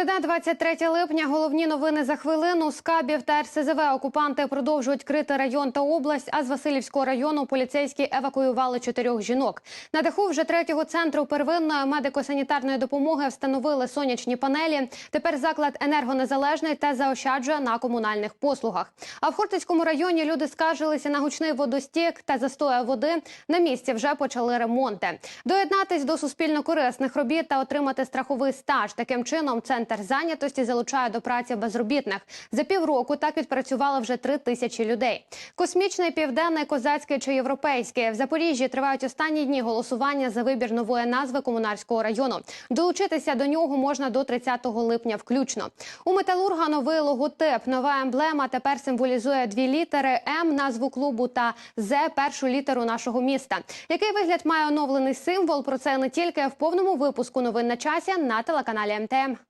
Середа, 23 липня. Головні новини за хвилину. З Кабів та РСЗВ окупанти продовжують крити район та область. А з Васильівського району поліцейські евакуювали чотирьох жінок. На даху вже третього центру первинної медико-санітарної допомоги встановили сонячні панелі. Тепер заклад енергонезалежний та заощаджує на комунальних послугах. А в Хортицькому районі люди скаржилися на гучний водостік та застоя води. На місці вже почали ремонти. Доєднатись до суспільно корисних робіт та отримати страховий стаж. Таким чином, центр зайнятості залучає до праці безробітних. За півроку так відпрацювало вже три тисячі людей. Космічний, південний, козацький чи європейський в Запоріжжі тривають останні дні голосування за вибір нової назви комунарського району. Долучитися до нього можна до 30 липня, включно. У металурга новий логотип. Нова емблема тепер символізує дві літери М, назву клубу та З першу літеру нашого міста. Який вигляд має оновлений символ? Про це не тільки в повному випуску новин на часі на телеканалі МТМ.